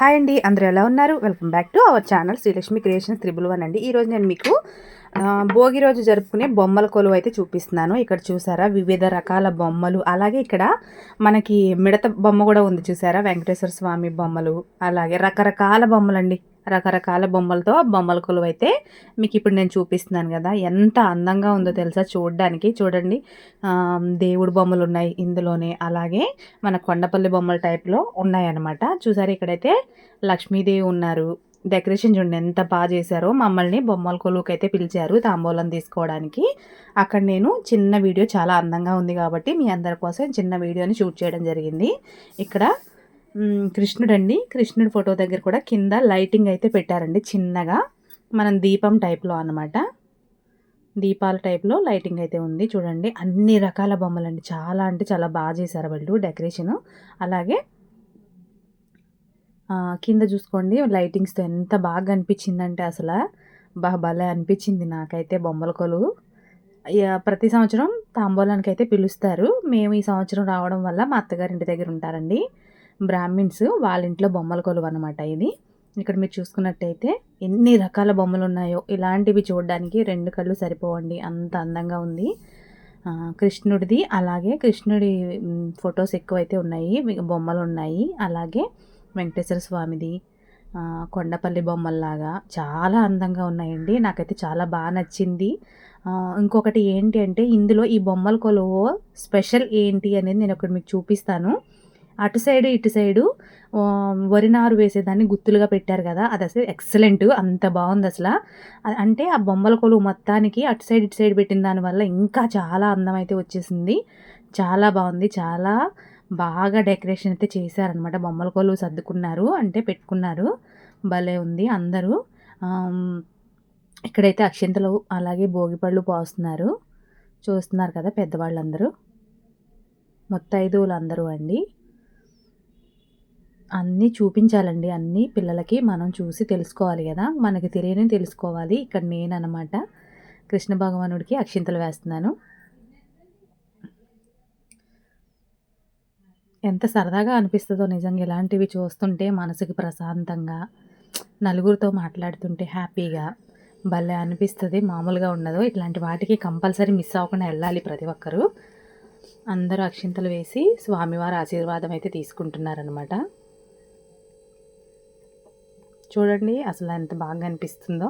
Hi అండి అందరూ ఎలా ఉన్నారు? Welcome back to our channel Srilakshmi creations triple one అండి. ఈరోజు నేను మీకు భోగి రోజు జరుపుకునే బొమ్మల కొలువు అయితే చూపిస్తున్నాను. ఇక్కడ చూసారా వివిధ రకాల బొమ్మలు. అలాగే ఇక్కడ మనకి మిడత బొమ్మ కూడా ఉంది చూసారా వెంకటేశ్వర స్వామి బొమ్మలు అలాగే రకరకాల బొమ్మలండి. రకరకాల బొమ్మలతో బొమ్మల కొలువు అయితే మీకు ఇప్పుడు నేను చూపిస్తున్నాను కదా. ఎంత అందంగా ఉందో తెలుసా చూడడానికి. చూడండి. దేవుడు బొమ్మలు ఉన్నాయి ఇందులోనే. అలాగే మన కొండపల్లి బొమ్మల టైప్లో ఉన్నాయన్నమాట. చూసారు ఇక్కడైతే లక్ష్మీదేవి ఉన్నారు. డెకరేషన్ చూడండి ఎంత బాగా చేశారో. మమ్మల్ని బొమ్మల కొలువుకి అయితే పిలిచారు తాంబూలం తీసుకోవడానికి. అక్కడ నేను చిన్న వీడియో చాలా అందంగా ఉంది కాబట్టి మీ అందరి కోసం చిన్న వీడియోని షూట్ చేయడం జరిగింది. ఇక్కడ కృష్ణుడు అండి కృష్ణుడి ఫోటో దగ్గర కూడా కింద లైటింగ్ అయితే పెట్టారండి చిన్నగా. మనం దీపం టైప్లో అనమాట దీపాల టైప్లో లైటింగ్ అయితే ఉంది. చూడండి అన్ని రకాల బొమ్మలండి. చాలా అంటే చాలా బాగా చేశారు వాళ్ళు డెకరేషను. అలాగే కింద చూసుకోండి లైటింగ్స్తో ఎంత బాగా అనిపించిందంటే అసలు. బాగా భలే అనిపించింది నాకైతే బొమ్మల కొలువు ప్రతి సంవత్సరం తాంబూలానికి అయితే పిలుస్తారు. మేము ఈ సంవత్సరం రావడం వల్ల మా అత్తగారి ఇంటి దగ్గర ఉంటారండి. బ్రాహ్మిన్స్ వాళ్ళ ఇంట్లో బొమ్మల కొలువు అనమాట ఇది. ఇక్కడ మీరు చూసుకున్నట్టయితే ఎన్ని రకాల బొమ్మలు ఉన్నాయో ఇలాంటివి చూడడానికి రెండు కళ్ళు సరిపోవండి. అంత అందంగా ఉంది. కృష్ణుడిది అలాగే కృష్ణుడి ఫొటోస్ ఎక్కువైతే ఉన్నాయి. బొమ్మలు ఉన్నాయి. అలాగే వెంకటేశ్వర స్వామిది కొండపల్లి బొమ్మల్లాగా చాలా అందంగా ఉన్నాయండి. నాకైతే చాలా బాగా నచ్చింది. ఇంకొకటి ఏంటి అంటే ఇందులో ఈ బొమ్మల కొలువు స్పెషల్ ఏంటి అనేది నేను ఒకటి మీకు చూపిస్తాను. అటు సైడ్ ఇటు సైడు వరినారు వేసేదాన్ని గుత్తులుగా పెట్టారు కదా. అది అసలు ఎక్సలెంట్ అంత బాగుంది అసలు. అంటే ఆ బొమ్మల కొలువు మొత్తానికి అటు సైడ్ ఇటు సైడ్ పెట్టిన దానివల్ల ఇంకా చాలా అందం అయితే వచ్చేసింది. చాలా బాగుంది. చాలా బాగా డెకరేషన్ అయితే చేశారనమాట బొమ్మల కొలువు సర్దుకున్నారు అంటే పెట్టుకున్నారు. భలే ఉంది అందరూ. ఇక్కడైతే అక్షింతలు అలాగే భోగిపళ్ళు పోస్తున్నారు. చూస్తున్నారు కదా పెద్దవాళ్ళందరూ. ముత్తైదువులు అందరూ అండి. అన్నీ చూపించాలండి. అన్నీ పిల్లలకి మనం చూసి తెలుసుకోవాలి కదా. మనకి తెలియని తెలుసుకోవాలి. ఇక్కడ నేను అనమాట కృష్ణ భగవానుడికి అక్షింతలు వేస్తున్నాను. ఎంత సరదాగా అనిపిస్తుందో నిజంగా ఇలాంటివి చూస్తుంటే మనసుకి ప్రశాంతంగా నలుగురితో మాట్లాడుతుంటే హ్యాపీగా భలే అనిపిస్తుంది. మామూలుగా ఉండదు. ఇట్లాంటి వాటికి కంపల్సరీ మిస్ అవ్వకుండా వెళ్ళాలి ప్రతి ఒక్కరూ. అందరూ అక్షింతలు వేసి స్వామివారి ఆశీర్వాదం అయితే తీసుకుంటున్నారనమాట చూడండి అసలు ఎంత బాగా అనిపిస్తుందో.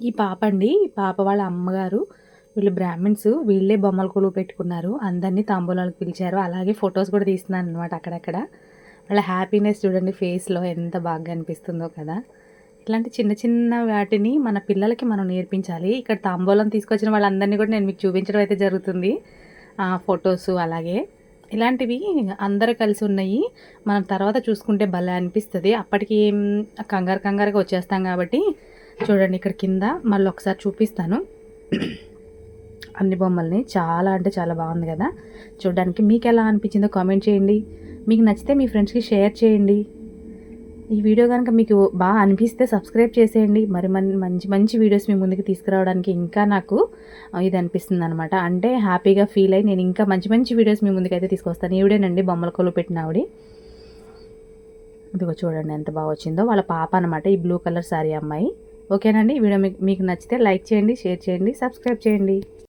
ఈ పాప అండి ఈ పాప వాళ్ళ అమ్మగారు వీళ్ళు బ్రాహ్మిన్స్ వీళ్ళే బొమ్మల కొలువు పెట్టుకున్నారు. అందరినీ తాంబూలాలకు పిలిచారు. అలాగే ఫొటోస్ కూడా తీస్తున్నాను అనమాట అక్కడక్కడ. వాళ్ళ హ్యాపీనెస్ చూడండి ఫేస్లో ఎంత బాగా అనిపిస్తుందో కదా. ఇట్లాంటి చిన్న చిన్న వాటిని మన పిల్లలకి మనం నేర్పించాలి. ఇక్కడ తాంబూలం తీసుకొచ్చిన వాళ్ళందరినీ కూడా నేను మీకు చూపించడం అయితే జరుగుతుంది. ఫొటోస్ అలాగే. ఇలాంటివి అందరు కలిసి ఉన్నాయి. మనం తర్వాత చూసుకుంటే భలే అనిపిస్తుంది. అప్పటికి కంగారు కంగారుగా వచ్చేస్తాం కాబట్టి చూడండి ఇక్కడ కింద మళ్ళీ ఒకసారి చూపిస్తాను. అన్ని బొమ్మల్ని చాలా అంటే చాలా బాగుంది కదా. చూడడానికి మీకు ఎలా అనిపించిందో కామెంట్ చేయండి. మీకు నచ్చితే మీ ఫ్రెండ్స్కి షేర్ చేయండి. ఈ వీడియో కనుక మీకు బాగా అనిపిస్తే సబ్స్క్రైబ్ చేసేయండి. మరి మంచి మంచి వీడియోస్ మీ ముందుకు తీసుకురావడానికి ఇంకా నాకు ఇది అనిపిస్తుంది అనమాట అంటే హ్యాపీగా ఫీల్ అయ్యి నేను ఇంకా మంచి మంచి వీడియోస్ మీ ముందుకు అయితే తీసుకొస్తాను. ఈవిడేనండి బొమ్మల కొలు పెట్టిన ఆవిడ. ఇదిగో చూడండి ఎంత బాగా వచ్చిందో. వాళ్ళ పాప అనమాట ఈ బ్లూ కలర్ శారీ అమ్మాయి. ఓకేనండి? వీడియో మీకు మీకు నచ్చితే లైక్ చేయండి షేర్ చేయండి సబ్స్క్రైబ్ చేయండి.